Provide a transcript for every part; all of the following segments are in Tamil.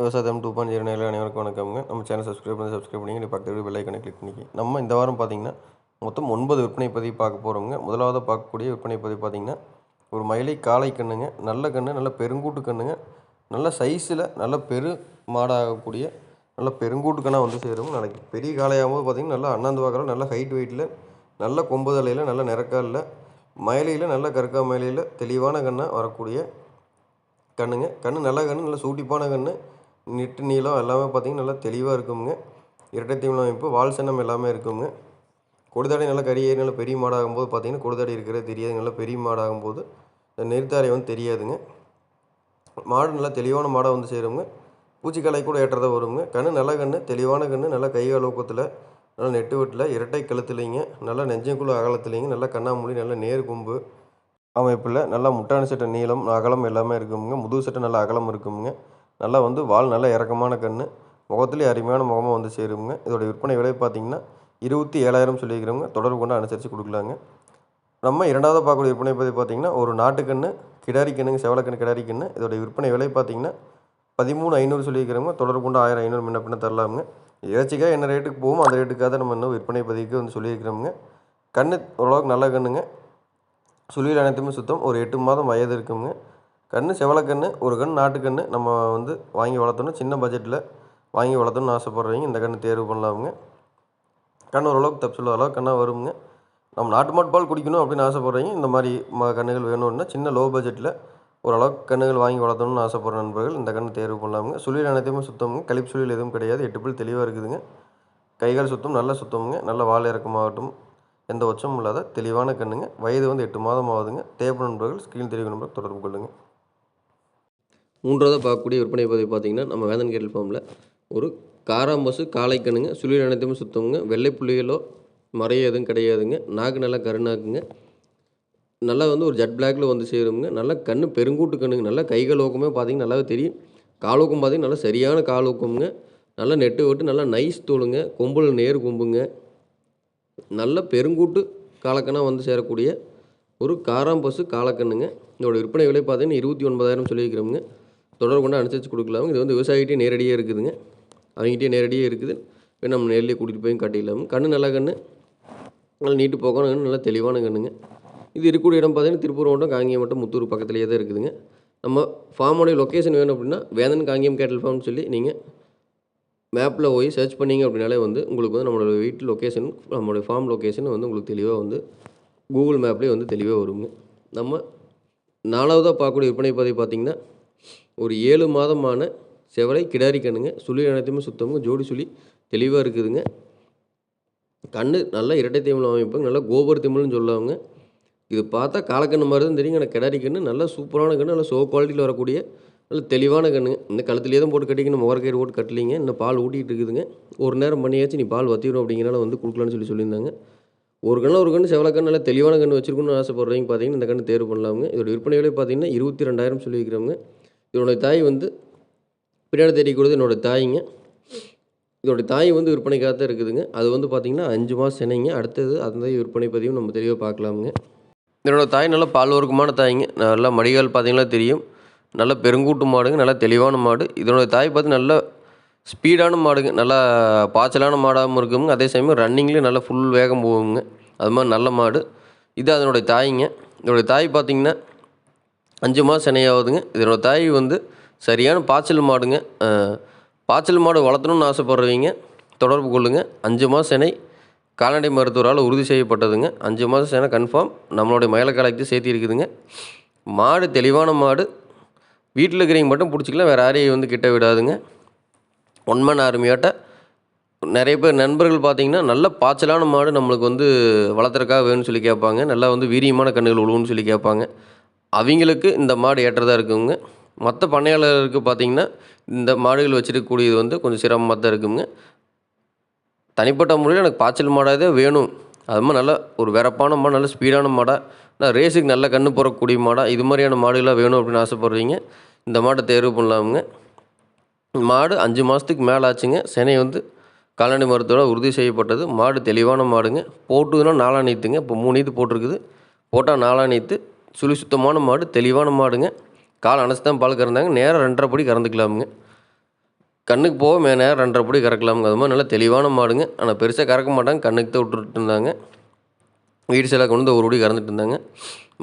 விவசாயம் டூ பாயிண்ட் ஜீரோ நேரில் அனைவருக்கும் வணக்கம்ங்க. நம்ம சேனல் சப்ஸ்கிரைப் பண்ணி சப்ஸ்கிரைப் பண்ணி பக்கத்து பெல் ஐக்கனை கிளிக் பண்ணிக்கி நம்ம இந்த வாரம் பார்த்தீங்கன்னா மொத்தம் ஒன்பது விற்பனை பதிவு பார்க்க போகிறோங்க முதலாவது பார்க்கக்கூடிய விற்பனை பதிவு பார்த்தீங்கன்னா ஒரு மயிலை காளை கண்ணுங்க. நல்ல கன்று நல்ல பெருங்கூட்டு கண்ணுங்க. நல்ல சைஸில் நல்ல பெரு மாடாகக்கூடிய நல்ல பெருங்கூட்டு கண்ணாக வந்து சேரும் நாளைக்கு பெரிய காளையாகும்போது பார்த்தீங்கன்னா நல்லா அண்ணாந்து பார்க்குறோம் நல்ல ஹைட் வெயிட்டில் நல்ல கொம்பு தலையில் நல்ல நிறக்காலில் மயிலையில் நல்ல கற்கா மயிலையில் தெளிவான கண்ணாக வரக்கூடிய கண்ணுங்க. கண்ணு நல்ல கண்ணு நல்ல சூட்டிப்பான கண்ணு. நெட்டு நீளம் எல்லாமே பார்த்தீங்கன்னா நல்லா தெளிவாக இருக்குங்க. இரட்டை தீவன அமைப்பு வால் சின்னம் எல்லாமே இருக்குங்க. கொடுதாடி நல்லா கரியேறி நல்லா பெரிய மாடாகும்போது பார்த்தீங்கன்னா கொடுதாடி இருக்கிறது தெரியாது. நல்லா பெரிய மாடாகும்போது இந்த நெருத்தாரை வந்து தெரியாதுங்க. மாடு நல்லா தெளிவான மாடாக வந்து சேருங்க. பூச்சிக்கலை கூட ஏற்றதாக வருங்க. கண்ணு நல்ல கண்ணு தெளிவான கண்ணு நல்லா கை அலோக்கத்தில் நல்லா நெட்டு வெட்டில் இரட்டை கழுத்துலைங்க நல்லா நெஞ்சங்குள்ள அகலத்துலேங்க நல்லா கண்ணாமூலி நல்லா நேர் கொம்பு அமைப்பில் நல்லா முட்டான சட்டை நீளம் அகலம் எல்லாமே இருக்குங்க. முதுகு சட்டை நல்லா அகலம் இருக்குங்க. நல்லா வந்து வால் நல்லா இறக்கமான கண் முகத்துலேயே அருமையான முகமாக வந்து சேருங்க இதோட விற்பனை விலை பார்த்தீங்கன்னா இருபத்தி ஏழாயிரம் சொல்லியிருக்கிறவங்க. தொடர்பு கொண்டு அனுசரித்து கொடுக்கலாங்க. நம்ம இரண்டாவது பார்க்கக்கூடிய விற்பனை பற்றி பார்த்திங்கன்னா ஒரு நாட்டுக்கன்று கிடாரி கண்ணுங்க செவலக்கண்ணு கிடாரி கண்ணு. இதோட விற்பனை விலை பார்த்திங்கன்னா பதிமூணு ஐநூறு சொல்லியிருக்கிறவங்க. தொடர்பு கொண்டு ஆயிரம் ஐநூறு முன்ன பின்ன தரலாமுங்க. இறைச்சிக்காக என்ன ரேட்டுக்கு போகும் அந்த ரேட்டுக்காக தான் நம்ம இன்னும் விற்பனை பதிவுக்கு வந்து சொல்லியிருக்கிறோமுங்க. கண்ணு ஓரளவுக்கு நல்ல கண்ணுங்க. சுழியில் அனைத்துமே சுத்தம். ஒரு எட்டு மாதம் வயது இருக்குங்க. கன்று செவலக்கன்று ஒரு கன்று நாட்டுக்கன்று நம்ம வந்து வாங்கி வளர்த்தணும் சின்ன பட்ஜெட்டில் வாங்கி வளர்த்தணும்னு ஆசைப்பட்றவங்க இந்த கன்று தேர்வு பண்ணலாமுங்க. கன்று ஓரளவுக்கு தப்பு சொல்ல அளவுக்கு கண்ணாக வருங்க நம்ம நாட்டு மாட்டு பால் குடிக்கணும் அப்படின்னு ஆசைப்பட்றவங்க இந்த மாதிரி ம கன்றுகள் வேணும்னா சின்ன லோ பட்ஜெட்டில் ஓரளவுக்கு கன்றுகள் வாங்கி வளர்த்தணும்னு ஆசைப்படுற நண்பர்கள் இந்த கன்று தேர்வு பண்ணலாமுங்க. சுழியில் அனைத்துமே சுத்தமுங்க. கழிப்பு சுழியில் எதுவும் கிடையாது. எட்டு பில் தெளிவாக இருக்குதுங்க. கைகால் சுத்தம் நல்ல சுத்தமுங்க. நல்ல வாழை இறக்கமாகட்டும் எந்த உச்சமும் இல்லாத தெளிவான கண்ணுங்க. வயது வந்து எட்டு மாதம் ஆகுதுங்க. தேவை நண்பர்கள் ஸ்க்ரீன் தெரிவிக்க நண்பர்கள் தொடர்பு கொள்ளுங்கள் மூன்றாவது பார்க்கக்கூடிய விற்பனை பதிவு பார்த்தீங்கன்னா நம்ம வேதன் கேட்டல் ஃபார்மில் ஒரு காராம்பசு காளை கண்ணுங்க சுழில் அனைத்துமே சுத்தமுங்க வெள்ளை புள்ளிகளோ மறைய எதுவும் கிடையாதுங்க நாக்கு நல்லா கருநாக்குங்க நல்லா வந்து ஒரு ஜட் பிளாக்ல வந்து சேருங்க நல்லா கண்ணு பெருங்கூட்டு கண்ணுங்க நல்லா கைகள் ஊக்கமே பார்த்தீங்கன்னா நல்லாவே தெரியும் காலோக்கம் பார்த்தீங்கன்னா நல்லா சரியான கால் ஊக்கமுங்க நல்லா நெட்டு விட்டு நல்லா நைஸ் தோலுங்க கொம்புல நேர் கொம்புங்க நல்ல பெருங்கூட்டு காலக்கணாக வந்து சேரக்கூடிய ஒரு காராம்பசு காலக்கண்ணுங்க இதோட விற்பனை விலை பார்த்தீங்கன்னா இருபத்தி ஒன்பதாயிரம் சொல்லியிருக்கிறோமுங்க தொடர்பு கொண்டு அனுசரித்து கொடுக்கலாம்? இது வந்து விவசாயிகிட்டே நேரடியாக இருக்குதுங்க. அவங்ககிட்டயே நேரடியாக இருக்குது. இப்போ நம்ம நேர்லேயே கூட்டிகிட்டு போய் காட்டிடலாம்? கண்ணு நல்லா கண்ணு. நல்லா நீட்டு போக்கணும். கண்ணு நல்லா தெளிவான கண்ணுங்க. இது இருக்கக்கூடிய இடம் பார்த்தீங்கன்னா திருப்பூர் மாவட்டம் காங்கேயம் மாவட்டம் முத்தூர் பக்கத்துலேயே தான் இருக்குதுங்க. நம்ம ஃபார்மோடைய லொக்கேஷன் வேணும் அப்படின்னா வேதன் காங்கேயம் கேட்டல் ஃபார்ம்னு சொல்லி நீங்கள் மேப்பில் போய் சர்ச் பண்ணிங்க அப்படின்னாலே வந்து உங்களுக்கு வந்து நம்மளோட வீட்டு லொக்கேஷன் நம்மளுடைய ஃபார்ம் லொக்கேஷன் வந்து உங்களுக்கு தெளிவாக வந்து கூகுள் மேப்லேயே வந்து தெளிவாக வருங்க. நம்ம நாலாவதாக பார்க்கக்கூடிய விற்பனை பதவி பார்த்திங்கன்னா ஒரு ஏழு மாதமான செவலை கிடாரி கண்ணுங்க சுழி அனைத்துமே சுத்தமுங்க. ஜோடி சுழி தெளிவாக இருக்குதுங்க. கண்ணு நல்லா இரட்டை தேமல் அமைப்பாங்க. நல்லா கோபுர திமிழ்னு சொல்லுவாங்க. இது பார்த்தா காலக்கண்ணு மாதிரி தான் தெரியுங்க. ஆனால் கிடாரி கண்ணு நல்லா சூப்பரான கண்ணு. நல்லா சோ குவாலிட்டியில் வரக்கூடிய நல்ல தெளிவான கண்ணுங்க. இந்த கழுத்துலேயே தான் போட்டு கட்டிக்கணும். முகரக்கயிறு போட்டு கட்டலிங்க. இன்னும் பால் ஊட்டிகிட்டு இருக்குதுங்க. ஒரு நேரம் பண்ணியாச்சு நீ பால் வத்திடும் அப்படிங்கிறனால வந்து கொடுக்கலான்னு சொல்லி சொல்லியிருந்தாங்க. ஒரு கண்ணு ஒரு கண்ணு செவலக்கண்ணு நல்லா தெளிவான கண்ணு வச்சிருக்கணும்னு ஆசைப்படுறவங்க பார்த்தீங்கன்னா இந்த கண்ணு தேர்வு பண்ணலாமுங்க. இதோட விற்பனை விலை பார்த்தீங்கன்னா இருபத்தி ரெண்டாயிரம் சொல்லியிருக்கிறவங்க இதனுடைய தாய் வந்து பின்னாடி தெரியக்கூடாது என்னோடய தாய்ங்க. இதோட தாய் வந்து விற்பனைக்காக தான் இருக்குதுங்க. அது வந்து பார்த்திங்கன்னா அஞ்சு மாதம் செனைங்க அடுத்தது அந்த விற்பனை பதிவும் நம்ம தெளிவாக பார்க்கலாமுங்க. இதனோட தாய் நல்லா பால்வர்க்கமான தாய்ங்க. நல்லா மடிகால் பார்த்திங்கன்னா தெரியும். நல்ல பெருங்கூட்டு மாடுங்க. நல்லா தெளிவான மாடு. இதனோட தாய் பார்த்து நல்ல ஸ்பீடான மாடுங்க. நல்லா பாய்ச்சலான மாடாகவும் இருக்குங்க. அதே சமயம் ரன்னிங்லேயும் நல்லா ஃபுல் வேகம் போகுங்க. அது மாதிரி நல்ல மாடு. இது அதனுடைய தாய்ங்க. இதோடைய தாய் பார்த்திங்கன்னா அஞ்சு மாதம் சினையாகுதுங்க இதனோட தாய் வந்து சரியான பாய்ச்சல் மாடுங்க. பாய்ச்சல் மாடு வளர்த்தணும்னு ஆசைப்படுறவங்க தொடர்பு கொள்ளுங்கள் அஞ்சு மாதம் சினை கால்நடை மருத்துவரால் உறுதி செய்யப்பட்டதுங்க. அஞ்சு மாதம் சினை கன்ஃபார்ம் நம்மளுடைய மயிலக்காலைக்கு சேர்த்தி இருக்குதுங்க. மாடு தெளிவான மாடு. வீட்டில் இருக்கிறவங்க மட்டும் பிடிச்சிக்கலாம். வேறு யாரையும் வந்து கிட்ட விடாதுங்க. ஒன்மன் ஆர்மியாட்ட நிறைய பேர் நண்பர்கள் பார்த்தீங்கன்னா நல்ல பாய்ச்சலான மாடு நம்மளுக்கு வந்து வளர்த்துறக்காக வேணும்னு சொல்லி கேட்பாங்க. நல்லா வந்து வீரியமான கண்ணுகள் உழுவுன்னு சொல்லி கேட்பாங்க. அவங்களுக்கு இந்த மாடு ஏற்றதாக இருக்குங்க. மற்ற பண்ணையாளருக்கு பார்த்தீங்கன்னா இந்த மாடுகள் வச்சுருக்கக்கூடியது வந்து கொஞ்சம் சிரமமாக தான் இருக்குங்க. தனிப்பட்ட முறையில் எனக்கு பாய்ச்சல் மாடாக தான் வேணும். அது மாதிரி நல்ல ஒரு வெறப்பான மாடு நல்ல ஸ்பீடான மாடாக நான் ரேஸுக்கு நல்ல கண்ணு போகிறக்கூடிய மாடாக இது மாதிரியான மாடுகளாக வேணும் அப்படின்னு ஆசைப்பட்றீங்க. இந்த மாட்டை தேர்வு பண்ணலாமுங்க. மாடு அஞ்சு மாதத்துக்கு மேலே ஆச்சுங்க சினை வந்து கால்நடை மருத்துவரை உறுதி செய்யப்பட்டது. மாடு தெளிவான மாடுங்க. போட்டுதுன்னா நாலா நீத்துங்க. இப்போ மூணு நீத்து போட்டிருக்குது. போட்டால் நாலா நீத்து. சுழி சுத்தமான மாடு தெளிவான மாடுங்க. கால் அணைச்சி தான் பால் கறந்தாங்க. நேரம் ரெண்டரை படி கறந்துக்கலாமுங்க. கண்ணுக்கு போக மே நேரம் ரெண்டரை படி கறக்கலாமுங்க. அது மாதிரி நல்லா தெளிவான மாடுங்க. ஆனால் பெருசாக கறக்க மாட்டாங்க. கண்ணுக்கு தான் விட்டுட்டு இருந்தாங்க வீடு செலவு கொண்டு வந்து ஒரு படி கறந்துட்டு இருந்தாங்க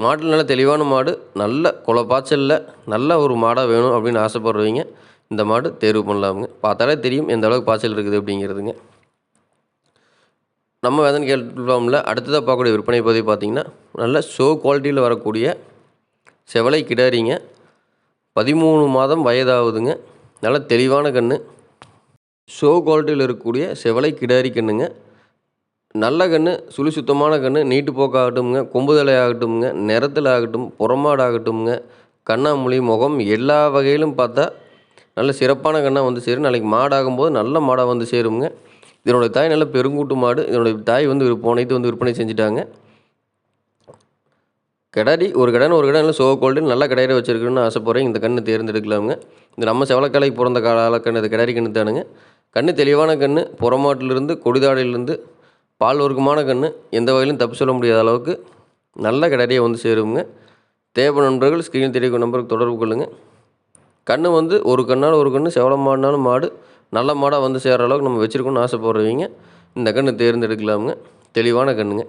மாட்டில் நல்ல தெளிவான மாடு. நல்ல குலப்பாய்ச்சலில் நல்ல ஒரு மாடாக வேணும் அப்படின்னு ஆசைப்படுறவங்க இந்த மாடு தேர்வு பண்ணலாமுங்க. பார்த்தாலே தெரியும் எந்த அளவுக்கு பாய்ச்சல் இருக்குது அப்படிங்கிறதுங்க. நம்ம வேதன் கேள்வியில் அடுத்ததாக பார்க்கக்கூடிய விற்பனை பதிவு பார்த்திங்கன்னா நல்ல ஷோ குவாலிட்டியில் வரக்கூடிய செவலை கிடாரிங்க. பதிமூணு மாதம் வயதாகுதுங்க. நல்ல தெளிவான கன்று ஷோ குவாலிட்டியில் இருக்கக்கூடிய செவலை கிடாரி கன்றுங்க நல்ல கன்று சுழி சுத்தமான கன்று நீட்டு போக்காகட்டும்ங்க கொம்புதலை ஆகட்டும்ங்க நிறத்தில் ஆகட்டும் புறமாடாகட்டும்ங்க கண்ணாமொழி முகம் எல்லா வகையிலும் பார்த்தா நல்ல சிறப்பான கண்ணாக வந்து சேரும். நாளைக்கு மாடாகும்போது நல்ல மாடாக வந்து சேருங்க. இதனோட தாய் நல்ல பெருங்கூட்டு மாடு. இதனுடைய தாய் வந்து விற்ப- போனது வந்து விற்பனை செஞ்சுட்டாங்க. கிடாரி ஒரு கடன் ஒரு கடன் சோ கோல்டு நல்லா கடையில் வச்சிருக்கணும்னு ஆசைப்படுறேன். இந்த கன்று தேர்ந்தெடுக்கலாமுங்க. இந்த நம்ம செவலக்காலைக்கு பிறந்த கால கன்று இது கிடாரி கண்ணு தானுங்க. கன்று தெளிவான கன்று புறமாட்டிலிருந்து கொடிதாடையிலிருந்து பால் வர்க்கமான கன்று எந்த வகையிலும் தப்பு சொல்ல முடியாத அளவுக்கு நல்ல கிடாரியை வந்து சேருங்க. தேவை நண்பர்கள் ஸ்க்ரீன் தெரிவிக்கும் நம்பருக்கு தொடர்பு கொள்ளுங்கள் கன்று வந்து ஒரு கண்ணால் ஒரு கன்று செவல மாடினாலும் மாடு. நல்ல மாடாக வந்து சேர்கிற அளவுக்கு நம்ம வச்சுருக்கோம்னு ஆசைப்படுறவங்க இந்த கன்று தேர்ந்தெடுக்கலாமுங்க. தெளிவான கன்றுங்க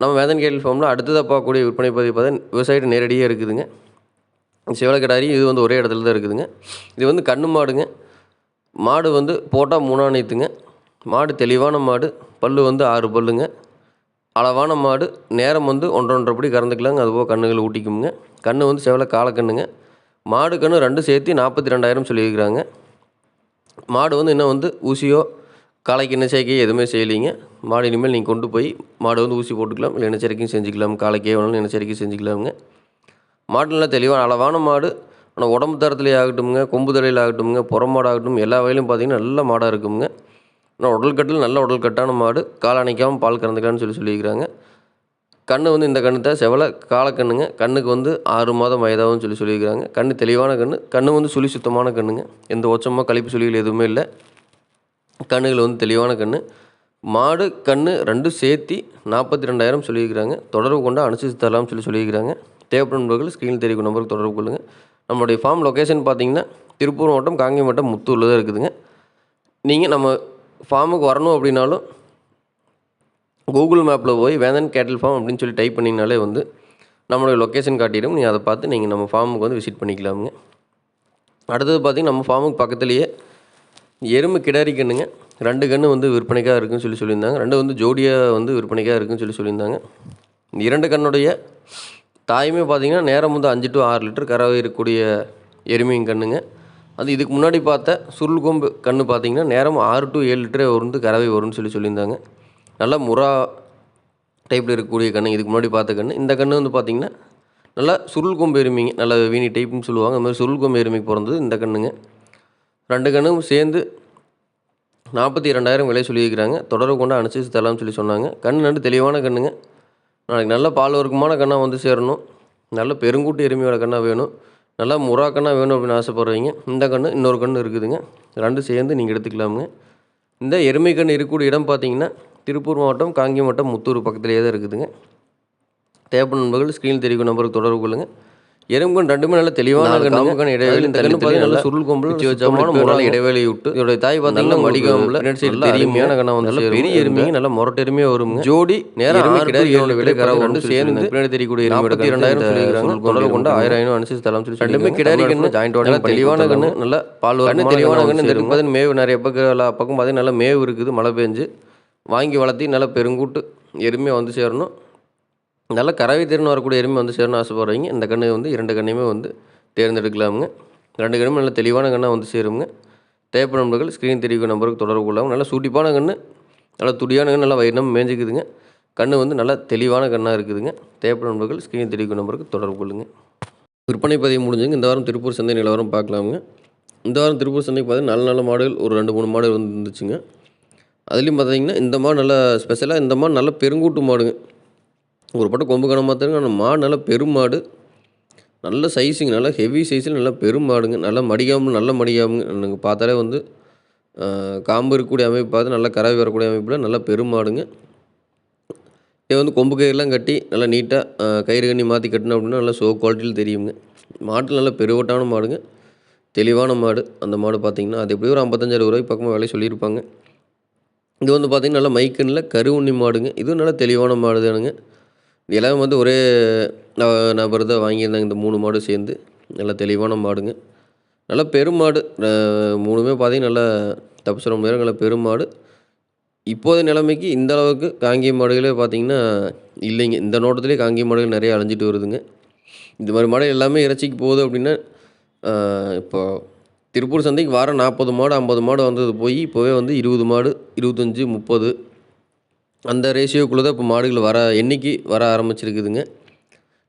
நம்ம வேதன் கேள்வி ஃபார்மில் அடுத்ததாக பார்க்கக்கூடிய விற்பனை பதிவு பார்த்தா விவசாயிட்டு நேரடியாக இருக்குதுங்க. சிவலக்கடாரி இது வந்து ஒரே இடத்துல தான் இருக்குதுங்க. இது வந்து கண்ணு மாடுங்க. மாடு வந்து போட்டால் மூணாணித்துங்க மாடு தெளிவான மாடு. பல்லு வந்து ஆறு பல்லுங்க. அளவான மாடு. நேரம் வந்து ஒன்றொன்றபடி கறந்துக்கலாங்க. அதுபோக கண்ணுகள் ஊட்டிக்குங்க கன்று வந்து செவலை காலக்கண்ணுங்க. மாடு கன்று ரெண்டு சேர்த்து நாற்பத்தி ரெண்டாயிரம் சொல்லியிருக்கிறாங்க. மாடு வந்து இன்னும் வந்து ஊசியோ காலைக்கு சேர்க்கையோ எதுவுமே செய்யலைங்க. மாடு இனிமேல் நீங்கள் கொண்டு போய் மாடு வந்து ஊசி போட்டுக்கலாம். இல்லை எண்ணெய்ச்சரிக்கையும் செஞ்சுக்கலாம். காலைக்கே வேணாலும் இனச்சரிக்கையும் செஞ்சுக்கலாமுங்க. மாடு நல்லா தெளிவான அளவான மாடு. ஆனால் உடம்பு தரத்துலேயே ஆகட்டும்ங்க கொம்பு தலையில் ஆகட்டும்ங்க புறமாடு ஆகட்டும் எல்லா வகையிலும் பார்த்தீங்கன்னா நல்ல மாடாக இருக்குங்க. ஆனால் உடல் கட்டில் நல்ல உடல் கட்டான மாடு. கால் அணைக்காமல் பால் கறந்துக்கலாம்னு சொல்லி சொல்லியிருக்கிறாங்க. கண்ணு வந்து இந்த கண்ணு தான் செவலை காலக்கண்ணுங்க கண்ணுக்கு வந்து ஆறு மாதம் வயதாகவும் சொல்லி சொல்லியிருக்கிறாங்க. கண் தெளிவான கண் கண்ணு வந்து சுழி சுத்தமான கண்ணுங்க. எந்த ஒச்சமாக கழிப்பு சுழிகள் எதுவுமே இல்லை. கண்ணுகள் வந்து தெளிவான கண் மாடு கண் ரெண்டும் சேர்த்தி நாற்பத்தி ரெண்டாயிரம் சொல்லியிருக்கிறாங்க. தொடர்பு கொண்டு அனுசரித்து தரலாம்னு சொல்லி சொல்லியிருக்கிறாங்க. தேவைப்படும் நண்பர்கள் ஸ்க்ரீனில் தெரிவிக்கும் நம்பருக்கு தொடர்பு கொள்ளுங்கள் நம்மளுடைய ஃபார்ம் லொக்கேஷன் பார்த்தீங்கன்னா திருப்பூர் மாவட்டம் காங்கேயம் மாவட்டம் முத்தூரில் தான் இருக்குதுங்க. நீங்கள் நம்ம ஃபார்முக்கு வரணும் அப்படின்னாலும் கூகுள் மேப்பில் போய் வேதன் கேட்டல் ஃபார்ம் அப்படின்னு சொல்லி டைப் பண்ணிங்கனாலே வந்து நம்மளுடைய லொக்கேஷன் காட்டிடும். நீங்கள் அதை பார்த்து நீங்கள் நம்ம ஃபார்முக்கு வந்து விசிட் பண்ணிக்கலாமுங்க. அடுத்தது பார்த்திங்கன்னா நம்ம ஃபார்முக்கு பக்கத்துலேயே எருமை கிடாரி கண்ணுங்க. ரெண்டு கன்று வந்து விற்பனைக்காக இருக்குன்னு சொல்லி சொல்லியிருந்தாங்க. ரெண்டு வந்து ஜோடியாக வந்து விற்பனைக்காக இருக்குன்னு சொல்லி சொல்லியிருந்தாங்க. இந்த இரண்டு கண்ணுடைய தாயுமே பார்த்தீங்கன்னா நேரம் வந்து அஞ்சு டு ஆறு லிட்டர் கறவை இருக்கக்கூடிய எருமையும் கண்ணுங்க. அது இதுக்கு முன்னாடி பார்த்த சுருள் கொம்பு கன்று பார்த்தீங்கன்னா நேரம் ஆறு டு ஏழு லிட்டரே வந்து கறவை வரும்னு சொல்லி சொல்லியிருந்தாங்க. நல்லா முறா டைப்பில் இருக்கக்கூடிய கன்று இதுக்கு முன்னாடி பார்த்த கன்று இந்த கன்று வந்து பார்த்திங்கன்னா நல்லா சுருள் கொம்பு எருமைங்க நல்ல வீணி டைப்புன்னு சொல்லுவாங்க. அது மாதிரி சுருள் கொம்பு எருமைக்கு பிறந்தது இந்த கண்ணுங்க. ரெண்டு கண்ணும் சேர்ந்து நாற்பத்தி ரெண்டாயிரம் விலை சொல்லியிருக்கிறாங்க. தொடர்பு கொண்டு அனுசரித்து தரலாம்னு சொல்லி சொன்னாங்க. கண் நண்டு தெளிவான கண்ணுங்க. நாளைக்கு நல்ல பால் வர்க்கமான கண்ணாக வந்து சேரணும். நல்ல பெருங்கூட்டு எருமையோட கண்ணாக வேணும். நல்லா முறா கண்ணாக வேணும் அப்படின்னு ஆசைப்படுறீங்க. இந்த கன்று இன்னொரு கன்று இருக்குதுங்க. ரெண்டு சேர்ந்து நீங்கள் எடுத்துக்கலாமுங்க. இந்த எருமை கன்று இருக்கக்கூடிய இடம் பார்த்தீங்கன்னா திருப்பூர் மாவட்டம் காங்கேயம் மாவட்டம் முத்தூர் பக்கத்துலேயே தான் இருக்குதுங்க. தேவைப்படும் நண்பர்கள் ஸ்க்ரீன் தெரிவிக்கும் நம்பருக்கு தொடர்பு கொள்ளுங்கள் எறும்புகன் ரெண்டுமே நல்ல தெளிவான கண்ணுக்கான இடைவெளி பார்த்தீங்கன்னா நல்ல சுருள் கொம்பில் வச்சு வச்சமான முறால் இடைவெளி விட்டு இதோடைய தாய் பார்த்தீங்கன்னா மடிக்காமல் பின்னாடி சைடு தெரியுமையான கண்ணா வந்து நல்ல பெரிய எருமைங்க நல்ல முரட்டு எருமையாக வருங்க. ஜோடி நேரம் ஏழு விட கரை ரெண்டு சேர்ந்து பின்னாடி தெரியக்கூடிய நாற்பத்தி ரெண்டாயிரம் சொல்லியிருக்காங்க தொடர்பு கொண்டு ஆயிரம் ஐநூறு அனுசரித்து தரலாம் சொல்லி ரெண்டுமே கிடாரி கண்ணு ஜாயிண்ட் நல்ல தெளிவான கண்ணு நல்ல பால் கண்ணு தெளிவான கண்ணு இந்த மேவு நிறைய பக்கம் எல்லா பக்கம் பார்த்தீங்கன்னா நல்ல மேவு இருக்குது மழை பெஞ்சு. வாங்கி வளர்த்தி நல்லா பெருங்கூட்டு எருமையாக வந்து சேரணும். நல்ல கறவை திறன் வரக்கூடிய எருமை வந்து சேரணும் ஆசைப்படுறீங்க. இந்த கண்ணு வந்து இரண்டு கண்ணையுமே வந்து தேர்ந்தெடுக்கலாமுங்க. ரெண்டு கண்ணுமே நல்ல தெளிவான கண்ணாக வந்து சேருங்க. தேவைப்படும் நண்பர்கள் ஸ்க்ரீன் தெரிவிக்கும் நம்பருக்கு தொடர்பு கொள்ளாமல் நல்ல சூட்டிப்பான கன்று நல்ல துடியான கண் நல்லா வயிறு மேஞ்சிக்குதுங்க கன்று வந்து நல்லா தெளிவான கண்ணாக இருக்குதுங்க. தேவைப்படும் நண்பர்கள் ஸ்க்ரீன் தெரிவிக்கும் நம்பருக்கு தொடர்பு கொள்ளுங்கள் விற்பனை பதிவு முடிஞ்சுங்க இந்த வாரம் திருப்பூர் சந்தை நிலவரம் பார்க்கலாமுங்க. இந்த வாரம் திருப்பூர் சந்தைக்கு பார்த்தீங்கன்னா நல்ல நல்ல மாடுகள் ஒரு ரெண்டு மூணு மாடுகள் வந்து இருந்துச்சுங்க. அதுலேயும் பார்த்தீங்கன்னா இந்த மாடு நல்லா ஸ்பெஷலாக இந்த மாடு நல்ல பெருங்கூட்டு மாடுங்க. ஒரு பட்டம் கொம்பு கணமாக தான் ஆனால் மாடு நல்ல பெருமாடு நல்ல சைஸுங்க நல்லா ஹெவி சைஸில் நல்லா பெருமாடுங்க நல்லா மடிக்காமல் நல்ல மடிக்காமல் எனக்கு பார்த்தாலே வந்து காம்பு இருக்கக்கூடிய அமைப்பு பார்த்து நல்லா கறவை வரக்கூடிய அமைப்பில் நல்லா பெருமாடுங்க இதை வந்து கொம்பு கயிறுலாம் கட்டி நல்லா நீட்டாக கயிறு கண்ணி மாற்றி கட்டினோம் அப்படின்னா நல்லா ஷோ குவாலிட்டியில் தெரியுங்க. மாட்டில் நல்ல பெருவட்டான மாடுங்க. தெளிவான மாடு. அந்த மாடு பார்த்தீங்கன்னா அது எப்படியும் ஒரு ஐம்பத்தஞ்சாயிரம் ரூபாய்க்கு பக்கமாக விலை சொல்லியிருப்பாங்க. இது வந்து பார்த்திங்கன்னா நல்லா மைக்கனில் கருவுண்ணி மாடுங்க. இதுவும் நல்லா தெளிவான மாடு தானுங்க இது எல்லாமே வந்து ஒரே ந- நபர் தான் வாங்கியிருந்தாங்க. இந்த மூணு மாடும் சேர்ந்து நல்லா தெளிவான மாடுங்க. நல்லா பெருமாடு மூணுமே பார்த்திங்கன்னா நல்லா தப்பு சொல்ல நல்லா பெருமாடு இப்போதைய நிலைமைக்கு இந்த அளவுக்கு காங்கேய மாடுகளே பார்த்தீங்கன்னா இல்லைங்க. இந்த நோட்டத்திலே காங்கேய மாடுகள் நிறைய அழிஞ்சிட்டு வருதுங்க. இந்த மாதிரி மாடு எல்லாமே இறைச்சிக்கு போகுது அப்படின்னா இப்போ திருப்பூர் சந்தைக்கு வாரம் நாற்பது மாடு ஐம்பது மாடு வந்தது போய் இப்போவே வந்து இருபது மாடு இருபத்தஞ்சி முப்பது. அந்த ரேஷியோக்குள்ளே தான் இப்போ மாடுகள் வர எண்ணிக்கை வர ஆரம்பிச்சிருக்குதுங்க.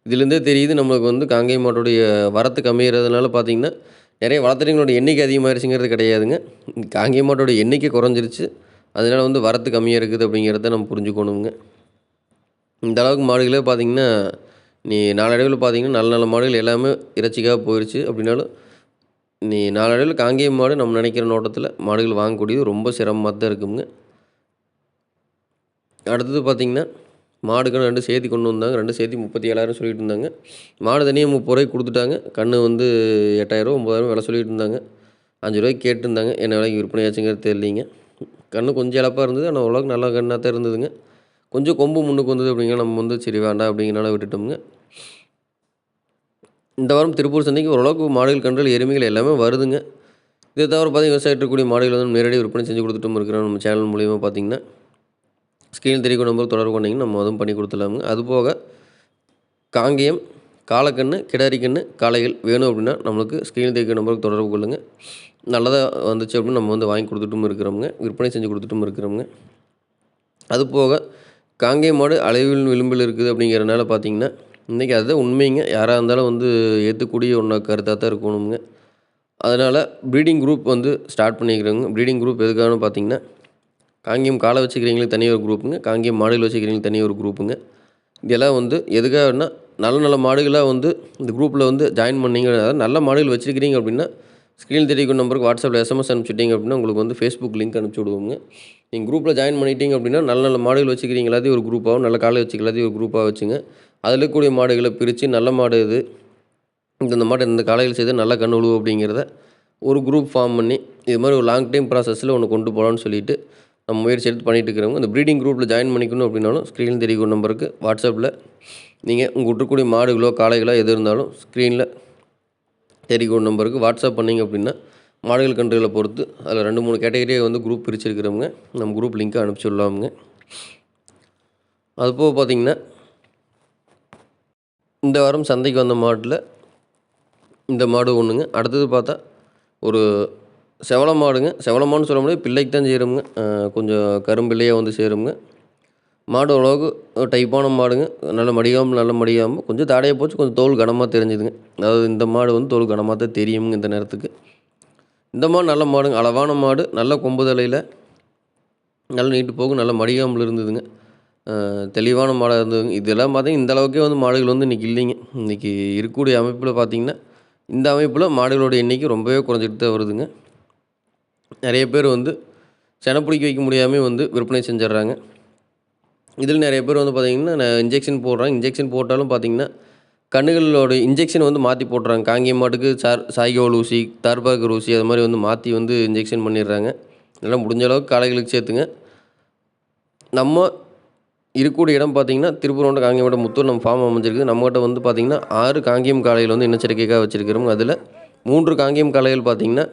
இதுலேருந்தே தெரியுது நம்மளுக்கு வந்து காங்கேய மாட்டுடைய வரத்து கம்மிகிறதுனால பார்த்தீங்கன்னா நிறைய வளர்த்துறீங்களோட எண்ணிக்கை அதிகமாகிருச்சுங்கிறது கிடையாதுங்க. காங்கேய மாட்டோட எண்ணிக்கை குறைஞ்சிருச்சு. அதனால் வந்து வரத்து கம்மியாக இருக்குது அப்படிங்கிறத நம்ம புரிஞ்சுக்கணுங்க. இந்த அளவுக்கு மாடுகளே பார்த்தீங்கன்னா நீ நாளடைவில் பார்த்தீங்கன்னா நல்ல நல்ல மாடுகள் எல்லாமே இறைச்சிக்காக போயிடுச்சு அப்படின்னாலும் நீ நாளடைவில் காங்கேய மாடு நம்ம நினைக்கிற நோட்டத்தில் மாடுகள் வாங்கக்கூடியது ரொம்ப சிரமமாக தான் இருக்குங்க. அடுத்தது பார்த்திங்கன்னா மாடுகள் ரெண்டு சேர்த்தி கொண்டு வந்தாங்க. ரெண்டு சேர்த்தி முப்பத்தி ஏழாயிரம் சொல்லிட்டு இருந்தாங்க. மாடு தனியாக முப்பது ரூபாய்க்கு கொடுத்துட்டாங்க. கன்று வந்து எட்டாயிரம் ஒம்பதாயிரம் விலை சொல்லிட்டு இருந்தாங்க. அஞ்சு ரூபாய்க்கு கேட்டிருந்தாங்க. என்ன விலைக்கு விற்பனை ஆச்சுங்கிறது தெரியலிங்க. கன்று கொஞ்சம் இழப்பாக இருந்தது. ஆனால் ஓரளவுக்கு நல்ல கண்ணாக தான் இருந்ததுங்க. கொஞ்சம் கொம்பு முன்னுக்கு வந்தது அப்படிங்கிற நம்ம வந்து சரி வேண்டாம் அப்படிங்கிறனால விட்டுட்டோம்ங்க. இந்த வாரம் திருப்பூர் சந்தைக்கு ஓரளவுக்கு மாடுகள் கன்றுகள் எருமைகள் எல்லாமே வருதுங்க. இதை தவிர பார்த்தீங்கன்னா விவசாயிட்டு மாடுகள் வந்து நேரடியாக விற்பனை செஞ்சு கொடுத்துட்டும் இருக்கிறோம். நம்ம சேனல் மூலியமாக பார்த்தீங்கன்னா. ஸ்க்ரீன் தெரிவிக்கும் நம்பர் தொடர்பு கொண்டீங்கன்னா நம்ம அதுவும் பண்ணி கொடுத்துடலாமுங்க. அதுபோக காங்கேயம் காலக்கண்ணு கிடாரிக்கண்ணு காளைகள் வேணும் அப்படின்னா நம்மளுக்கு ஸ்க்ரீன் தெரிவிக்கும் நம்பருக்கு தொடர்பு கொள்ளுங்கள் நல்லதாக வந்துச்சு அப்படின்னு நம்ம வந்து வாங்கி கொடுத்துட்டும் இருக்கிறோமுங்க. விற்பனை செஞ்சு கொடுத்துட்டும் இருக்கிறோமுங்க. அது போக காங்கேயம் மாடு அலைவில் விளிம்பில் இருக்குது அப்படிங்கிறனால பார்த்தீங்கன்னா இன்றைக்கி அதுதான் உண்மைங்க. யாராக இருந்தாலும் வந்து ஏற்றுக்கூடிய ஒன்றா கருத்தாக தான் இருக்கணுங்க அதனால் ப்ரீடிங் குரூப் வந்து ஸ்டார்ட் பண்ணிக்கிறோங்க. ப்ரீடிங் குரூப் எதுக்காகனு பார்த்தீங்கன்னா காங்கேயம் காலை வச்சுக்கிறீங்களுக்கு தனி ஒரு குரூப்புங்க காங்கேயம் மாடுகள் வச்சுக்கிறீங்களுக்கு தனி ஒரு குரூப்புங்க இதெல்லாம் வந்து எதுக்காகனா நல்ல நல்ல மாடுகளாக வந்து இந்த குரூப்பில் வந்து ஜாயின் பண்ணீங்க. அதாவது நல்ல மாடுகள் வச்சுருக்கிறீங்க அப்படின்னா ஸ்க்ரீன் தெரிவிக்கும் நம்பருக்கு வாட்ஸ்அப்பில் எஸ்எம்எஸ் அனுப்பிச்சிட்டிங்க அப்படின்னா உங்களுக்கு வந்து ஃபேஸ்புக் லிங்க் அனுப்பிச்சி விடுவோங்க. நீங்கள் குரூப்பில் ஜாயின் பண்ணிட்டீங்க அப்படின்னா நல்ல நல்ல மாடுகள் வச்சுக்கிறீங்க. எல்லாத்தையும் ஒரு குரூப்பாகவும் நல்ல காலை வச்சுக்க எல்லாத்தையும் ஒரு குரூப்பாக வச்சுங்க. அதில் இருக்கக்கூடிய மாடுகளை பிரித்து நல்ல மாடு இது இந்த மாடு இந்த காலையில் செய்து நல்லா கண் உழுவு அப்படிங்கிறத ஒரு குரூப் ஃபார்ம் பண்ணி இது மாதிரி ஒரு லாங் டைம் ப்ராசஸில் ஒன்று கொண்டு போகலான்னு சொல்லிட்டு நம்ம முயற்சி எடுத்து பண்ணிட்டு இருக்கிறவங்க இந்த ப்ரீடிங் குரூப்பில் ஜாயின் பண்ணிக்கணும் அப்படின்னாலும் ஸ்க்ரீனில் தெரியும் நம்பருக்கு வாட்ஸ்அப்பில் நீங்கள் உங்கள் விட்டுக்கூடிய மாடுகளோ காளைகளோ எது இருந்தாலும் ஸ்க்ரீனில் தெரியும் நம்பருக்கு வாட்ஸ்அப் பண்ணிங்க அப்படின்னா மாடுகள் கன்றுகளை பொறுத்து அதில் ரெண்டு மூணு கேட்டகரியை வந்து குரூப் பிரிச்சிருக்கிறவங்க நம்ம குரூப் லிங்க்கை அனுப்பிச்சி விடலாமுங்க. அதுபோக பார்த்தீங்கன்னா இந்த வாரம் சந்தைக்கு வந்த மாட்டில் இந்த மாடு ஒன்றுங்க அடுத்தது பார்த்தா ஒரு செவல மாடுங்க. செவல மாடுன்னு சொல்ல முடியாது பிள்ளைக்கு தான் சேருங்க கொஞ்சம் கரும்பிள்ளையாக வந்து சேருங்க மாடு ஓரளவுக்கு டைப்பான மாடுங்க. நல்ல மடியாமல் நல்ல மடியாமல் கொஞ்சம் தாடையாக போச்சு கொஞ்சம் தோல் கனமாக தெரிஞ்சுதுங்க. அதாவது இந்த மாடு வந்து தோல் கனமாக தான் தெரியுங்க இந்த நேரத்துக்கு. இந்த மாடு நல்ல மாடுங்க. அளவான மாடு நல்ல கொம்பு தலையில். நல்ல நீட்டு போகும் நல்ல மடியாமல் இருந்ததுங்க. தெளிவான மாடாக இருந்ததுங்க. இதெல்லாம் பார்த்தீங்கன்னா இந்த அளவுக்கே வந்து மாடுகள் வந்து இன்றைக்கி இல்லைங்க. இன்றைக்கி இருக்கக்கூடிய அமைப்பில் பார்த்தீங்கன்னா இந்த அமைப்பில் மாடுகளோட எண்ணிக்கை ரொம்பவே குறைஞ்சிட்டு தான் வருதுங்க. நிறைய பேர் வந்து செனப்பிடிக்க வைக்க முடியாமல் வந்து விற்பனை செஞ்சிடுறாங்க. இதில் நிறைய பேர் வந்து பார்த்திங்கன்னா இன்ஜெக்ஷன் போடுறாங்க இன்ஜெக்ஷன் போட்டாலும் பார்த்திங்கன்னா கண்ணுகளோட இன்ஜெக்ஷன் வந்து மாற்றி போட்டுறாங்க. காங்கேய மாட்டுக்கு சார் சாய்கோல் ஊசி தார்பாகர் ஊசி அது மாதிரி வந்து மாற்றி வந்து இன்ஜெக்ஷன் பண்ணிடுறாங்க. இதெல்லாம் முடிஞ்ச அளவுக்கு காளைகளுக்கு சேர்த்துங்க. நம்ம இருக்கக்கூடிய இடம் பார்த்தீங்கன்னா திருப்பூரோட காங்கேயமோட முத்தூர் நம்ம ஃபார்ம் அமைஞ்சிருக்கு நம்மகிட்ட வந்து பார்த்திங்கன்னா ஆறு காங்கேயம் காளைகள் வந்து இனச்சரிக்கைக்காக வச்சுருக்கிறோம் அதில் மூன்று காங்கேயம் காளைகள் பார்த்திங்கன்னா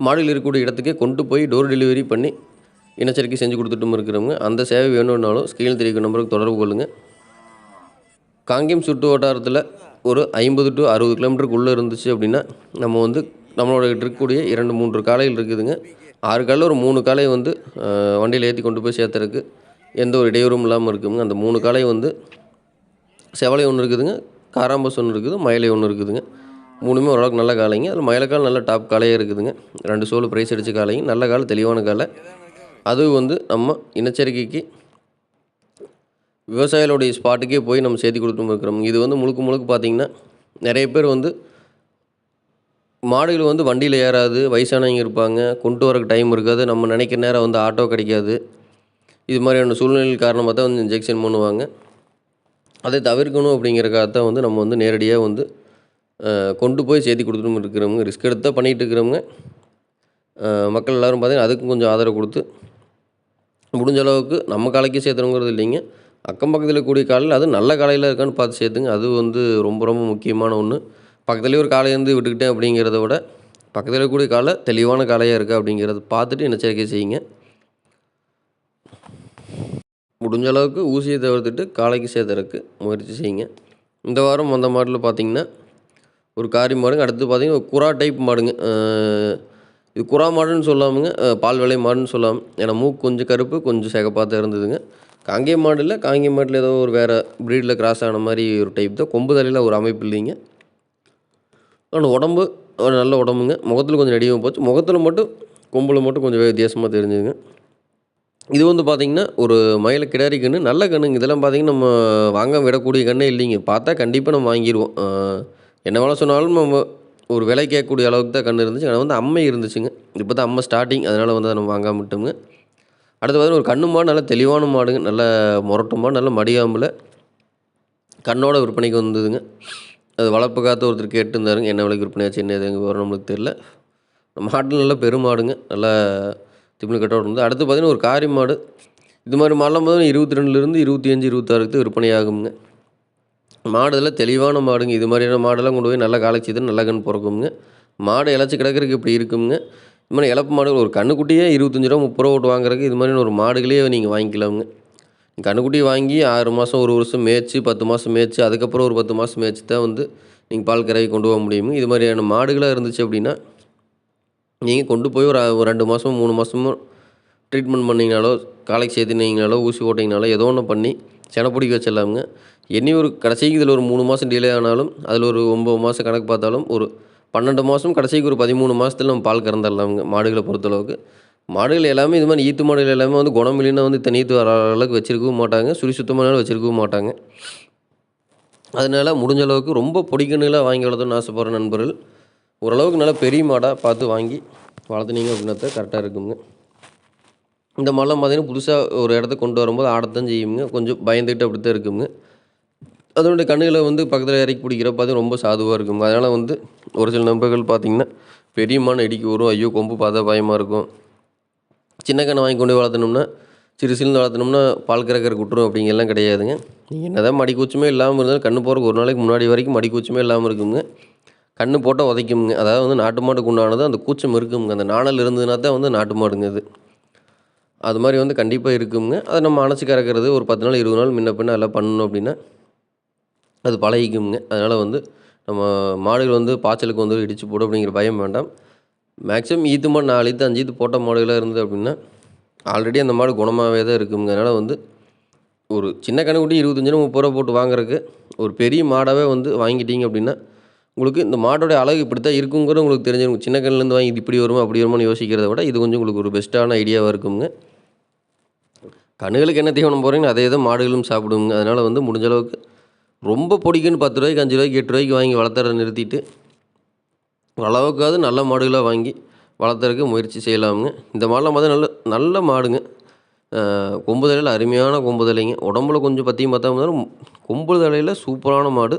மாடுகள் இருக்கக்கூடிய இடத்துக்கே கொண்டு போய் டோர் டெலிவரி பண்ணி இனச்சரிக்கை செஞ்சு கொடுத்துட்டும் இருக்கிறவங்க அந்த சேவை வேணும்னாலும் ஸ்க்ரீனில் தெரிவிக்கும் நம்பருக்கு தொடர்பு கொள்ளுங்கள் காங்கேயம் சுற்று வட்டாரத்தில் ஒரு ஐம்பது டு அறுபது கிலோமீட்டருக்குள்ளே இருந்துச்சு அப்படின்னா நம்ம வந்து நம்மளோட இருக்கக்கூடிய இரண்டு மூன்று காலையில் இருக்குதுங்க. ஆறு காலையில் ஒரு மூணு காளையை வந்து வண்டியில் ஏற்றி கொண்டு போய் சேர்த்துறதுக்கு எந்த ஒரு இடையூறும் இல்லாமல் இருக்குங்க. அந்த மூணு காலை வந்து செவலை ஒன்று இருக்குதுங்க காராம்பஸ் ஒன்று இருக்குது மயிலை ஒன்று இருக்குதுங்க. மூணுமே ஓரளவுக்கு நல்ல காளைங்க. அதில் மயிலக்கால் நல்ல டாப் காளையே இருக்குதுங்க. ரெண்டு சோலு ப்ரைஸ் அடித்த காளைங்க. நல்ல காலை தெளிவான காலை அது வந்து நம்ம இனச்சரிக்கைக்கு விவசாயிகளுடைய ஸ்பாட்டுக்கே போய் நம்ம சேர்த்து கொடுத்துட்டு இருக்கிறோம். இது வந்து முழுக்க முழுக்க பார்த்திங்கன்னா நிறைய பேர் வந்து மாடுகள் வந்து வண்டியில் ஏறாது வயசானவங்க இருப்பாங்க கொண்டு வரக்கு டைம் இருக்காது நம்ம நினைக்கிற நேரம் வந்து ஆட்டோ கிடைக்காது. இது மாதிரியான சூழ்நிலை காரணமாக தான் வந்து இன்ஜெக்ஷன் பண்ணுவாங்க. அதை தவிர்க்கணும் அப்படிங்கிறக்காக தான் வந்து நம்ம வந்து நேரடியாக வந்து கொண்டு போய் சேர்த்தி கொடுத்துட்டு இருக்கிறவங்க ரிஸ்க் எடுத்து தான் பண்ணிகிட்டு இருக்கிறவங்க மக்கள் எல்லோரும் பார்த்திங்கன்னா அதுக்கும் கொஞ்சம் ஆதரவு கொடுத்து முடிஞ்ச அளவுக்கு நம்ம காலைக்கு சேர்த்துறோங்கிறது இல்லைங்க. அக்கம் பக்கத்தில் கூடிய காலையில் அது நல்ல காலையில் இருக்கான்னு பார்த்து சேர்த்துங்க. அது வந்து ரொம்ப ரொம்ப முக்கியமான ஒன்று பக்கத்துலேயே ஒரு காலை வந்து விட்டுக்கிட்டேன் அப்படிங்கிறத விட பக்கத்தில் கூடிய காலை தெளிவான காலையாக இருக்கா அப்படிங்கிறத பார்த்துட்டு எச்சரிக்கை செய்யுங்க. முடிஞ்ச அளவுக்கு ஊசியை தவிர்த்துட்டு காலைக்கு சேர்த்துறதுக்கு முயற்சி செய்யுங்க. இந்த வாரம் அந்த மாடலில் பார்த்திங்கன்னா ஒரு காரி மாடுங்க அடுத்து பார்த்திங்கன்னா ஒரு குரா டைப் மாடுங்க. இது குரா மாடுன்னு சொல்லாமுங்க பால் விலை மாடுன்னு சொல்லாமல் ஏன்னா மூக்கு கொஞ்சம் கருப்பு கொஞ்சம் சிகப்பாக தான் இருந்ததுங்க. காங்கேய மாடு இல்லை காங்கேய மாட்டில் ஏதோ ஒரு வேறு ப்ரீடில் கிராஸ் ஆன மாதிரி ஒரு டைப் தான். கொம்பு தலையில் ஒரு அமைப்பு இல்லைங்க. ஆனால் உடம்பு ஒரு நல்ல உடம்புங்க. முகத்தில் கொஞ்சம் நெடியும் போச்சு. முகத்தில் மட்டும் கொம்பில் மட்டும் கொஞ்சம் வித்தியாசமாக தெரிஞ்சுதுங்க. இது வந்து பார்த்திங்கன்னா ஒரு மயில கிடாரி கன்று நல்ல கன்றுங்க இதெல்லாம் பார்த்திங்கன்னா நம்ம வாங்க விடக்கூடிய கண்ணே இல்லைங்க. பார்த்தா கண்டிப்பாக நம்ம வாங்கிடுவோம் என்ன வேலை சொன்னாலும் நம்ம ஒரு விலை கேட்கக்கூடிய அளவுக்கு தான் கன்று இருந்துச்சு. ஆனால் வந்து அம்மை இருந்துச்சுங்க. இப்போ தான் அம்மை ஸ்டார்டிங் அதனால் வந்து அதை நம்ம வாங்க விட்டோங்க அடுத்து பார்த்தீங்கன்னா ஒரு கண்ணு மாடு நல்ல தெளிவான மாடுங்க. நல்ல முரட்டு மாடு நல்ல மடியாம்பில். கண்ணோட விற்பனைக்கு வந்ததுங்க. அது வளர்ப்பு காத்து ஒருத்தர் கேட்டுருந்தாருங்க. என்ன விலைக்கு விற்பனையாச்சு என்ன எதுங்க வரும் நம்மளுக்கு தெரில மாட்டில் நல்ல பெருமாடுங்க நல்லா திமிழ் கட்டோடு இருந்தது. அடுத்து பார்த்திங்கன்னா ஒரு காரி மாடு. இது மாதிரி மாடலாம் போது இருபத்தி ரெண்டுலேருந்து இருபத்தி அஞ்சு இருபத்தாறுக்கு விற்பனை ஆகுங்க மாடு இதெல்லாம் தெளிவான மாடுங்க. இது மாதிரியான மாடெல்லாம் கொண்டு போய் நல்லா காலைச்சி தான் நல்லா கண் பிறக்குங்க மாடு இழைச்சி கிடக்கிறதுக்கு இப்படி இருக்குங்க. இது மாதிரி இழப்பு மாடுகள் ஒரு கண்ணுக்குட்டியே இருபத்தஞ்சி ரூபா முப்பது ரூபா போட்டு வாங்குறதுக்கு இது மாதிரி ஒரு மாடுகளே நீங்கள் வாங்கிக்கலாமுங்க. கண்ணுக்குட்டி வாங்கி ஆறு மாதம் ஒரு வருஷம் மேய்ச்சி பத்து மாதம் மேய்ச்சி அதுக்கப்புறம் ஒரு பத்து மாதம் மேய்ச்சி தான் வந்து நீங்கள் பால் கறவை கொண்டு போக முடியுங்க. இது மாதிரியான மாடுகளாக இருந்துச்சு அப்படின்னா நீங்கள் கொண்டு போய் ஒரு ஒரு ரெண்டு மாதமும் மூணு மாதமும் ட்ரீட்மெண்ட் பண்ணிங்கனாலோ காலைக்கு சேர்த்துனீங்கனாலோ ஊசி போட்டிங்கனாலோ ஏதோ ஒன்று பண்ணி செனப்பிடிக்க வச்சிடலாமுங்க. இனி ஒரு கடைசிக்கு இதில் ஒரு மூணு மாதம் டிலே ஆனாலும் அதில் ஒரு ஒம்பது மாதம் கணக்கு பார்த்தாலும் ஒரு பன்னெண்டு மாதம் கடைசிக்கு ஒரு பதிமூணு மாதத்துல நம்ம பால் கறந்துடலாமுங்க மாடுகளை பொறுத்தளவுக்கு. மாடுகள் எல்லாமே இது மாதிரி ஈத்து மாடுகள் எல்லாமே வந்து குணம் இல்லைன்னா வந்து தனித்து ஈத்து வர அளவுக்கு வச்சுருக்கவும் மாட்டாங்க சுழி சுத்தமானாலும் வச்சுருக்கவும் மாட்டாங்க. அதனால் முடிஞ்ச அளவுக்கு ரொம்ப பொடிக்கணுலாம் வாங்கி வளர்த்தணும்னு ஆசைப்படுற நண்பர்கள் ஓரளவுக்கு நல்லா பெரிய மாடாக பார்த்து வாங்கி வளர்த்துனீங்க அப்படின்னா கரெக்டாக இருக்குங்க. இந்த மாதிரிலாம் பார்த்திங்கன்னா புதுசாக ஒரு இடத்த கொண்டு வரும்போது ஆடத்தான் செய்யுங்க. கொஞ்சம் பயந்துக்கிட்டு அப்படி தான் இருக்குங்க. அதனுடைய கண்ணுகளை வந்து பக்கத்தில் இறக்கி பிடிக்கிற பார்த்து ரொம்ப சாதுவாக இருக்குங்க. அதனால் வந்து ஒரு சில நண்பர்கள் பார்த்திங்கன்னா பெரிய மான் இடிக்கு வரும். ஐயோ கொம்பு பார்த்தா பயமாக இருக்கும். சின்ன கண்ணை வாங்கி கொண்டு வளர்த்தணும்னா சிறு சிறுந்து வளர்த்தணும்னா பால் கறக்கிற குட்டுரும் அப்படிங்கெல்லாம் கிடையாதுங்க. நீங்கள் என்ன தான் மடிக்கூச்சமே இல்லாமல் இருந்தாலும் கண்ணு போகிறக்கு ஒரு நாளைக்கு முன்னாடி வரைக்கும் மடிக்கூச்சமே இல்லாமல் இருக்குங்க. கண்ணு போட்டால் உதைக்குமுங்க. அதாவது வந்து நாட்டு மாட்டுக்கு உண்டானது அந்த கூச்சம் இருக்குங்க. அந்த நாணல் இருந்ததுனா தான் வந்து நாட்டு மாடுங்க அது. அது மாதிரி வந்து கண்டிப்பாக இருக்குங்க அதை நம்ம அணைச்சி கறக்கிறது ஒரு பத்து நாள் இருபது நாள் முன்ன பின்ன எல்லாம் பண்ணணும் அப்படின்னா அது பழகிக்குங்க அதனால் வந்து நம்ம மாடுகள் வந்து பாய்ச்சலுக்கு வந்து இடித்து போடும் அப்படிங்கிற பயம் வேண்டாம். மேக்ஸிமம் ஈத்து மாடு நாலு ஈத்து அஞ்சு ஈத்து போட்ட மாடுகளாக இருந்தது அப்படின்னா ஆல்ரெடி அந்த மாடு குணமாகவே தான் இருக்குங்க அதனால் வந்து ஒரு சின்ன கணக்குட்டி இருபத்தஞ்சி முப்பது ரூபா போட்டு வாங்குறதுக்கு ஒரு பெரிய மாடாகவே வந்து வாங்கிட்டீங்க அப்படின்னா உங்களுக்கு இந்த மாட்டோடைய அழகு இப்படி தான் இருக்குங்கிறது உங்களுக்கு தெரிஞ்சிருக்கும் சின்ன கண்ணிலேருந்து வாங்கி இது இப்படி வருமா அப்படி வருமானு யோசிக்கிறத விட இது கொஞ்சம் உங்களுக்கு ஒரு பெஸ்ட்டான ஐடியாவாக இருக்குங்க. கண்ணுகளுக்கு என்ன தீவனம் போகிறீங்க அதே தான் மாடுகளும் சாப்பிடுங்க. அதனால் வந்து முடிஞ்ச அளவுக்கு ரொம்ப பிடிக்குன்னு பத்து ரூபாய்க்கு அஞ்சு ரூபாய்க்கு எட்டு ரூபாய்க்கு வாங்கி வளர்த்துற நிறுத்திட்டு அளவுக்காவது நல்ல மாடுகளாக வாங்கி வளர்த்துறதுக்கு முயற்சி செய்யலாமுங்க. இந்த மாடெலாம் பார்த்தா நல்ல நல்ல மாடுங்க. கொம்பு தலையில் அருமையான கொம்புதலைங்க. உடம்புல கொஞ்சம் பற்றியும் பார்த்தா கொம்பு தலையில் சூப்பரான மாடு.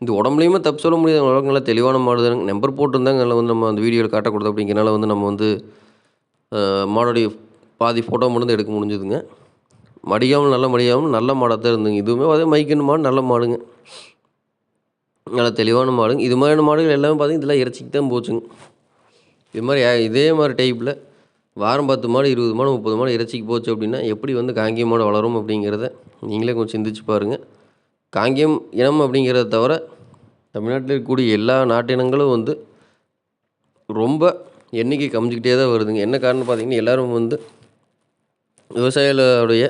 இந்த உடம்புலையுமே தப்பு சொல்ல முடியாது. அளவுக்கு நல்லா தெளிவான மாடு தானுங்க நம்பர் போட்டிருந்தாங்க. அதில் வந்து நம்ம அந்த வீடியோவில் காட்டக்கூடாது அப்படிங்கிறனால வந்து நம்ம வந்து மாடோடைய பாதி ஃபோட்டோ மட்டும் எடுக்க முடிஞ்சுதுங்க. மடியாமல் நல்ல மடியாமல் நல்ல மாடாக தான் இருந்துங்க இதுவுமே அதே மைக்கன் மாடு நல்ல மாடுங்க. நல்ல தெளிவான மாடுங்க. இது மாதிரியான மாடுகள் எல்லாமே பார்த்திங்கன்னா இதெல்லாம் இறைச்சிக்கு தான் போச்சுங்க. இது மாதிரி இதே மாதிரி டைப்பில் வாரம் பத்து மாடு இருபது மாடு முப்பது மாடு இறைச்சிக்கு போச்சு அப்படின்னா எப்படி வந்து காங்கேயம் மாடு வளரும் அப்படிங்கிறத நீங்களே கொஞ்சம் சிந்திச்சு பாருங்கள் காங்கேயம் இனம் அப்படிங்கிறத தவிர தமிழ்நாட்டில் இருக்கக்கூடிய எல்லா நாட்டினங்களும் வந்து ரொம்ப எண்ணிக்கை கம்மிச்சிக்கிட்டே தான் வருதுங்க. என்ன காரணம் பார்த்திங்கன்னா எல்லோரும் வந்து விவசாயிகளுடைய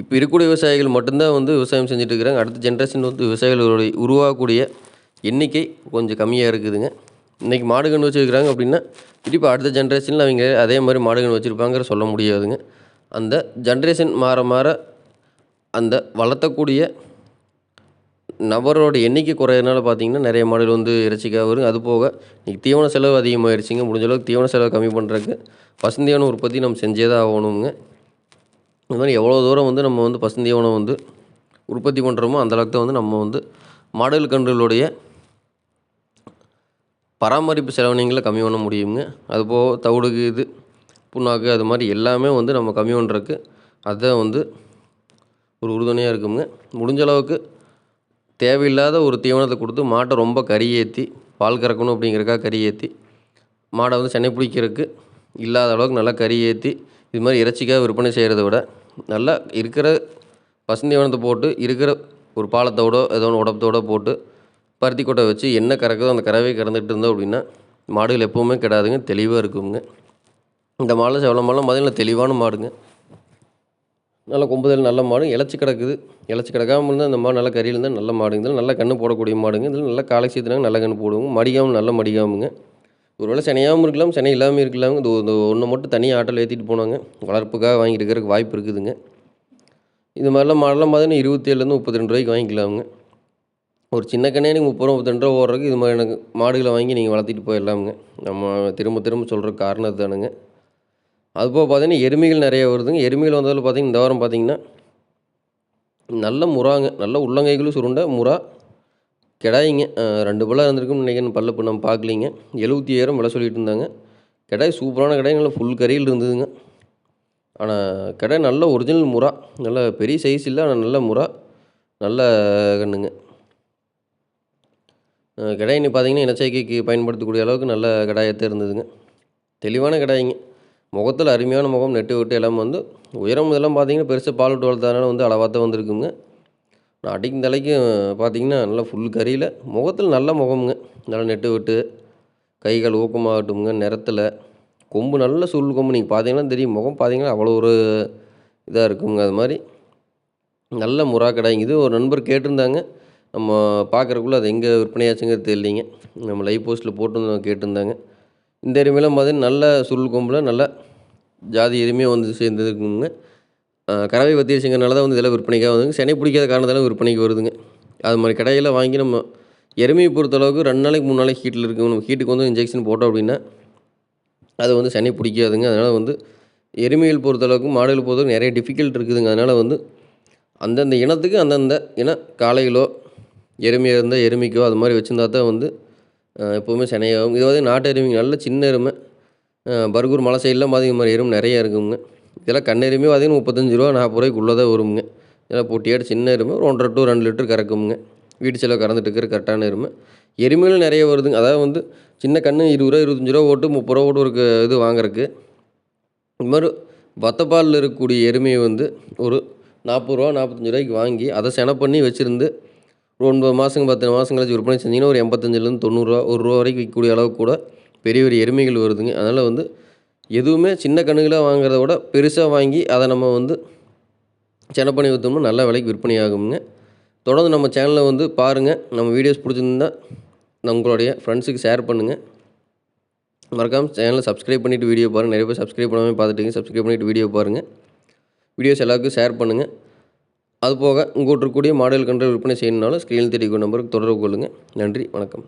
இப்போ இருக்கக்கூடிய விவசாயிகள் மட்டும்தான் வந்து விவசாயம் செஞ்சுட்டு இருக்கிறாங்க. அடுத்த ஜென்ரேஷன் வந்து விவசாயிகளுடைய உருவாகக்கூடிய எண்ணிக்கை கொஞ்சம் கம்மியாக இருக்குதுங்க. இன்றைக்கி மாடு கன்று வச்சுருக்கிறாங்க அப்படின்னா திருப்பி அடுத்த ஜென்ரேஷனில் அவங்க அதே மாதிரி மாடு கன்று வச்சுருப்பாங்கிற சொல்ல முடியாதுங்க. அந்த ஜென்ரேஷன் மாற மாற அந்த வளர்த்தக்கூடிய நபரோட எண்ணிக்கை குறையிறனால பார்த்தீங்கன்னா நிறைய மாடுகள் வந்து இறைச்சிக்காக வரும் அது போக இன்றைக்கி தீவன செலவு அதிகமாகிடுச்சிங்க முடிஞ்ச அளவுக்கு தீவன செலவு கம்மி பண்ணுறதுக்கு பசுந்தீவன உற்பத்தி நம்ம செஞ்சே தான் ஆகணுங்க. இந்த மாதிரி எவ்வளோ தூரம் வந்து நம்ம வந்து பசுந்தீவனம் வந்து உற்பத்தி பண்ணுறோமோ அந்தளவுக்கு தான் வந்து நம்ம வந்து மாடுகள் கன்றுகளுடைய பராமரிப்பு செலவினங்களை கம்மி பண்ண முடியுங்க. அதுபோக தவிடுக்கு இது புண்ணாக்கு அது மாதிரி எல்லாமே வந்து நம்ம கம்மி பண்ணுறதுக்கு அதுதான் வந்து ஒரு உறுதுணையாக இருக்குங்க. முடிஞ்ச அளவுக்கு தேவையில்லாத ஒரு தீவனத்தை கொடுத்து மாட்டை ரொம்ப கறி ஏற்றி பால் கறக்கணும் அப்படிங்கிறக்காக கறி ஏற்றி மாடை வந்து சென்னை பிடிக்கிறதுக்கு இல்லாத அளவுக்கு நல்லா கறி ஏற்றி இது மாதிரி இறைச்சிக்காக விற்பனை செய்கிறத விட நல்லா இருக்கிற பசுந்தீவனத்தை போட்டு இருக்கிற ஒரு பாலத்தோடோ ஏதோ ஒன்று உடப்பத்தோட போட்டு பருத்தி கொட்டை வச்சு என்ன கறக்குதோ அந்த கறவை கறந்துட்டு இருந்தோம் அப்படின்னா மாடுகள் எப்போவுமே கிடாதுங்க தெளிவாக இருக்குங்க. இந்த மாடல் செவல மாடலாம் பார்த்திங்கன்னா தெளிவான மாடுங்க. நல்ல கொம்புதல் நல்ல மாடு. இழைச்சி கிடக்குது. இழைச்சி கிடக்காமல் இருந்தால் இந்த மாடு நல்ல கறியில் இருந்தால் நல்ல மாடுங்க. இதில் நல்ல கன்று போடக்கூடிய மாடுங்க. இதில் நல்லா காலை சேர்த்துனாங்க நல்ல கன்று போடுவோங்க. மடிக்காமல் நல்ல மடிக்காமுங்க. ஒருவேளை சினையாகவும் இருக்கலாம் சினை இல்லாமல் இருக்கலாம் இது இந்த ஒன்று மட்டும் தனியாக ஆட்டோவில் ஏற்றிட்டு போனாங்க. வளர்ப்புக்காக வாங்கிட்டு இருக்கிறதுக்கு வாய்ப்பு இருக்குதுங்க. இது மாதிரிலாம் மாடெல்லாம் பார்த்தீங்கன்னா இருபத்தேழுலேருந்து முப்பத்தி ரெண்டு ரூபாய்க்கு வாங்கிக்கலாமுங்க. ஒரு சின்ன கண்ணே நீங்கள் முப்பது ரூபா முப்பத்தி ரூபா ஓடுறதுக்கு இது மாதிரி எனக்கு மாடுகளை வாங்கி நீங்கள் வளர்த்திட்டு போயிடலாமுங்க. நம்ம திரும்ப திரும்ப சொல்கிற காரணம் அதுதானுங்க. அதுபோக பார்த்தீங்கன்னா எருமைகள் நிறைய வருதுங்க. எருமைகள் வந்ததில் பார்த்தீங்கன்னா இந்த வாரம் பார்த்தீங்கன்னா நல்ல முறாங்க நல்ல உள்ளங்கைகளும் சுருண்ட முறா கிடாய்ங்க. ரெண்டு பல்லாக இருந்திருக்குன்னு நினைக்கிறேன் பல்லு இப்போ நம்ம பார்க்கலிங்க. எழுபத்தி ஏழாயிரம் விலை சொல்லிட்டு இருந்தாங்க. கிடாய் சூப்பரான கிடாய் நல்லா ஃபுல் கறியில் இருந்ததுங்க. ஆனால் கிடாய் நல்ல ஒரிஜினல் முறா. நல்ல பெரிய சைஸ் இல்லை ஆனால் நல்ல முறா. நல்ல கண்ணுங்க. அஹ் பார்த்தீங்கன்னா இனச்சேர்க்கைக்கு பயன்படுத்தக்கூடிய அளவுக்கு நல்ல கடாயத்தை இருந்ததுங்க. தெளிவான கிடாய்ங்க. முகத்தில் அருமையான முகம் நெட்டு விட்டு எல்லாம் வந்து உயரம் இதெல்லாம் பார்த்தீங்கன்னா பெருசாக பால் விட்டு வளர்த்ததுனால வந்து அளவாக தான் வந்திருக்குங்க. நான் அடிக்கும் தலைக்கு பார்த்தீங்கன்னா நல்லா ஃபுல் கறியில் முகத்தில் நல்ல முகமுங்க. நல்லா நெட்டு விட்டு கை கால் ஊக்கமாகட்டுங்க நிறத்தில். கொம்பு நல்ல சுருள் கொம்பு நீங்கள் பார்த்தீங்கன்னா தெரியும். முகம் பார்த்தீங்கன்னா அவ்வளோ ஒரு இதாக இருக்குங்க அது மாதிரி. நல்ல முறா கடாய்ங்க இது ஒரு நண்பர் கேட்டிருந்தாங்க. நம்ம பார்க்குறக்குள்ள அது எங்கே விற்பனையாச்சுங்கிறது தெரியலிங்க. நம்ம லைவ் போஸ்ட்டில் போட்டு கேட்டிருந்தாங்க. இந்த எருமையெல்லாம் பார்த்தீங்கன்னா நல்ல சுருள் கொம்பில் நல்ல ஜாதி எருமையாக வந்து சேர்ந்துருக்குங்க கறவை வத்திருச்சுங்கிறனால தான் வந்து இதெல்லாம் விற்பனைக்காக வந்துங்க செனை பிடிக்காத காரணத்தால விற்பனைக்கு வருதுங்க. அது மாதிரி கடையில் வாங்கி நம்ம எருமையை பொறுத்தளவுக்கு ரெண்டு நாளைக்கு மூணு நாளைக்கு ஹீட்டில் இருக்குங்க நம்ம ஹீட்டுக்கு வந்து இன்ஜெக்ஷன் போட்டோம் அப்படின்னா அது வந்து சனி பிடிக்காதுங்க. அதனால் வந்து எருமைகள் பொறுத்தளவுக்கு மாடுகள் பொறுத்தளவுக்கு நிறைய டிஃபிகல்ட் இருக்குதுங்க. அதனால் வந்து அந்தந்த இனத்துக்கு அந்தந்த இன காளைகளோ எருமையாக இருந்தால் எருமைக்கோ அது மாதிரி வச்சுருந்தா தான் வந்து எப்போவுமே சினையாகும். இது வந்து நாட்டு எருமைங்க நல்ல சின்ன எருமை. பர்கூர் மலை சைட்லாம் பார்த்தீங்க மாதிரி எருமை நிறைய இருக்குங்க. இதெல்லாம் கண்ணெருமே பார்த்திங்கன்னா முப்பத்தஞ்சு ரூபா நாற்பது ரூபாய்க்குள்ளே தான் வருங்க. இதெல்லாம் பொட்டியாடு சின்ன எருமை ஒரு ஒன்றரை டு ரெண்டு லிட்டர் கறக்குங்க வீட்டு செலவு கறந்துட்டு இருக்கிற கரெக்டான எருமை. எருமைகளும் நிறைய வருதுங்க. அதாவது வந்து சின்ன கன்று இருபது ரூபா இருபத்தஞ்சி ரூபா ஓட்டு முப்பது ரூபா ஓட்டு ஒரு இது வாங்குறக்கு இது மாதிரி வத்தப்பாலில் இருக்கக்கூடிய எருமையை வந்து ஒரு நாற்பது ரூபா நாற்பத்தஞ்சு ரூபாய்க்கு வாங்கி அதை செனை பண்ணி வச்சுருந்து ஒரு ஒன்பது மாதங்க பத்து மாதம் கழிச்சு விற்பனை செஞ்சிங்கன்னா ஒரு எண்பத்தஞ்சிலேருந்து தொண்ணூறுரூவா ஒரு ரூபா வரைக்கும் விற்கக்கூடிய அளவுக்கு கூட பெரிய பெரிய எருமைகள் வருதுங்க. அதனால் வந்து எதுவுமே சின்ன கண்ணுகளாக வாங்குறத விட பெருசாக வாங்கி அதை நம்ம வந்து செனை பண்ணி விற்றோம்னா நல்ல விலைக்கு விற்பனை ஆகுங்க. தொடர்ந்து நம்ம சேனலை வந்து பாருங்கள் நம்ம வீடியோஸ் பிடிச்சிருந்தா உங்களுடைய ஃப்ரெண்ட்ஸுக்கு ஷேர் பண்ணுங்கள் மறக்காமல் சேனலை சப்ஸ்கிரைப் பண்ணிவிட்டு வீடியோ பாருங்கள் நிறைய பேர் சப்ஸ்கிரைப் பண்ணாமல் பார்த்துட்டீங்க. சப்ஸ்கிரைப் பண்ணிவிட்டு வீடியோ பாருங்கள் வீடியோஸ் எல்லாருக்கும் ஷேர் பண்ணுங்கள் அது போக உங்கள்கிட்ட இருக்கக்கூடிய மாடல் கன்று விற்பனை செய்யணுனாலும் ஸ்க்ரீனில் தெரியக்கூடிய நம்பருக்கு தொடர்பு கொள்ளுங்கள் நன்றி வணக்கம்.